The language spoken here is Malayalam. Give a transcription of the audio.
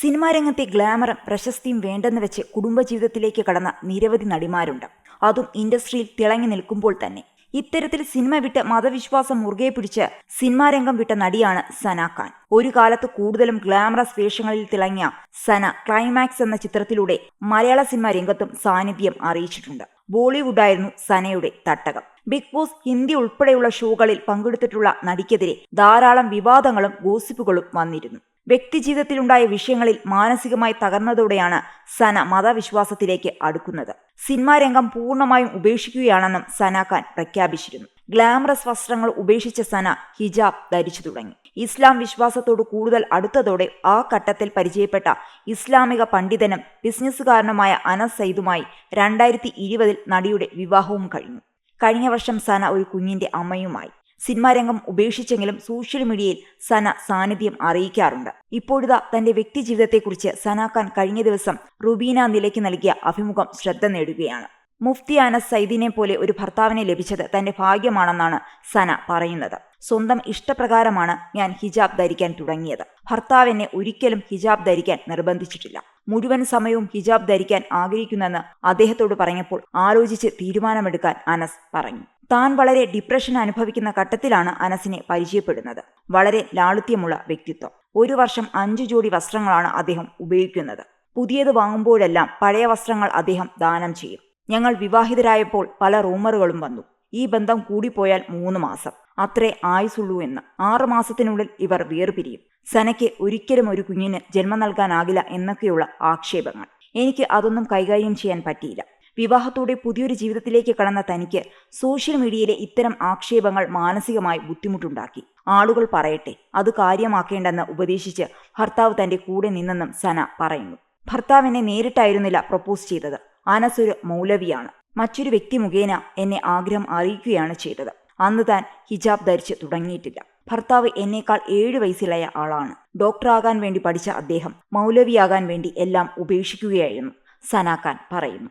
സിനിമാ രംഗത്തെ ഗ്ലാമറും പ്രശസ്തിയും വേണ്ടെന്ന് വെച്ച് കുടുംബജീവിതത്തിലേക്ക് കടന്ന നിരവധി നടിമാരുണ്ട്. അതും ഇൻഡസ്ട്രിയിൽ തിളങ്ങി നിൽക്കുമ്പോൾ തന്നെ. ഇത്തരത്തിൽ സിനിമ വിട്ട് മതവിശ്വാസം മുറുകെ പിടിച്ച് സിനിമാ രംഗം വിട്ട നടിയാണ് സന ഖാൻ. ഒരു കാലത്ത് കൂടുതലും ഗ്ലാമറസ് വേഷങ്ങളിൽ തിളങ്ങിയ സന ക്ലൈമാക്സ് എന്ന ചിത്രത്തിലൂടെ മലയാള സിനിമാ രംഗത്തും സാന്നിധ്യം അറിയിച്ചിട്ടുണ്ട്. ബോളിവുഡായിരുന്നു സനയുടെ തട്ടകം. ബിഗ് ബോസ് ഹിന്ദി ഉൾപ്പെടെയുള്ള ഷോകളിൽ പങ്കെടുത്തിട്ടുള്ള നടിക്കെതിരെ ധാരാളം വിവാദങ്ങളും ഗോസിപ്പുകളും വന്നിരുന്നു. വ്യക്തിജീവിതത്തിലുണ്ടായ വിഷയങ്ങളിൽ മാനസികമായി തകർന്നതോടെയാണ് സന മതവിശ്വാസത്തിലേക്ക് അടുക്കുന്നത്. സിനിമാരംഗം പൂർണമായും ഉപേക്ഷിക്കുകയാണെന്നും സന ഖാൻ പ്രഖ്യാപിച്ചിരുന്നു. ഗ്ലാമറസ് വസ്ത്രങ്ങൾ ഉപേക്ഷിച്ച സന ഹിജാബ് ധരിച്ചു തുടങ്ങി. ഇസ്ലാം വിശ്വാസത്തോട് കൂടുതൽ അടുത്തതോടെ ആ ഘട്ടത്തിൽ പരിചയപ്പെട്ട ഇസ്ലാമിക പണ്ഡിതനും ബിസിനസ്സുകാരനുമായ അനസ് സൈദുമായി രണ്ടായിരത്തി ഇരുപതിൽ നടിയുടെ വിവാഹവും കഴിഞ്ഞു. കഴിഞ്ഞ വർഷം സന ഒരു കുഞ്ഞിന്റെ അമ്മയുമായി. സിനിമാ രംഗം ഉപേക്ഷിച്ചെങ്കിലും സോഷ്യൽ മീഡിയയിൽ സന സാന്നിധ്യം അറിയിക്കാറുണ്ട്. ഇപ്പോഴിതാ തന്റെ വ്യക്തിജീവിതത്തെക്കുറിച്ച് സന ഖാൻ കഴിഞ്ഞ ദിവസം റുബീന നിലയ്ക്ക് നൽകിയ അഭിമുഖം ശ്രദ്ധ നേടുകയാണ്. മുഫ്തി അനസ് സൈദിനെ പോലെ ഒരു ഭർത്താവിനെ ലഭിച്ചത് തന്റെ ഭാഗ്യമാണെന്നാണ് സന പറയുന്നത്. സ്വന്തം ഇഷ്ടപ്രകാരമാണ് ഞാൻ ഹിജാബ് ധരിക്കാൻ തുടങ്ങിയത്. ഭർത്താവ് എന്നെ ഒരിക്കലും ഹിജാബ് ധരിക്കാൻ നിർബന്ധിച്ചിട്ടില്ല. മുഴുവൻ സമയവും ഹിജാബ് ധരിക്കാൻ ആഗ്രഹിക്കുന്നെന്ന് അദ്ദേഹത്തോട് പറഞ്ഞപ്പോൾ ആലോചിച്ച് തീരുമാനമെടുക്കാൻ അനസ് പറഞ്ഞു. താൻ വളരെ ഡിപ്രഷൻ അനുഭവിക്കുന്ന ഘട്ടത്തിലാണ് അനസിനെ പരിചയപ്പെടുന്നത്. വളരെ ലാളിത്യമുള്ള വ്യക്തിത്വം. ഒരു വർഷം അഞ്ചു ജോഡി വസ്ത്രങ്ങളാണ് അദ്ദേഹം ഉപയോഗിക്കുന്നത്. പുതിയത് വാങ്ങുമ്പോഴെല്ലാം പഴയ വസ്ത്രങ്ങൾ അദ്ദേഹം ദാനം ചെയ്യും. ഞങ്ങൾ വിവാഹിതരായപ്പോൾ പല റൂമറുകളും വന്നു. ഈ ബന്ധം കൂടിപ്പോയാൽ മൂന്ന് മാസം. അത്രേ ആയുസുള്ളൂ എന്ന് ആറു മാസത്തിനുള്ളിൽ ഇവർ വേർപിരിയും. സനയ്ക്ക് ഒരിക്കലും ഒരു കുഞ്ഞിന് ജന്മം നൽകാനാകില്ല എന്നൊക്കെയുള്ള ആക്ഷേപങ്ങൾ. എനിക്ക് അതൊന്നും കൈകാര്യം ചെയ്യാൻ പറ്റിയില്ല. വിവാഹത്തോടെ പുതിയൊരു ജീവിതത്തിലേക്ക് കടന്ന തനിക്ക് സോഷ്യൽ മീഡിയയിലെ ഇത്തരം ആക്ഷേപങ്ങൾ മാനസികമായി ബുദ്ധിമുട്ടുണ്ടാക്കി. ആളുകൾ പറയട്ടെ അത് കാര്യമാക്കേണ്ടെന്ന് ഉപദേശിച്ച് ഭർത്താവ് തന്റെ കൂടെ നിന്നെന്നും സന പറയുന്നു. ഭർത്താവിനെ നേരിട്ടായിരുന്നില്ല പ്രപ്പോസ് ചെയ്തത്. അനസ് ഒരു മൗലവിയാണ്. മറ്റൊരു വ്യക്തി മുഖേന എന്നെ ആഗ്രഹം അറിയിക്കുകയാണ് ചെയ്തത്. അന്ന് താൻ ഹിജാബ് ധരിച്ച് തുടങ്ങിയിട്ടില്ല. ഭർത്താവ് എന്നേക്കാൾ ഏഴ് വയസ്സിലായ ആളാണ്. ഡോക്ടറാകാൻ വേണ്ടി പഠിച്ച അദ്ദേഹം മൗലവിയാകാൻ വേണ്ടി എല്ലാം ഉപേക്ഷിക്കുകയായിരുന്നു സനാഖാൻ പറയുന്നു.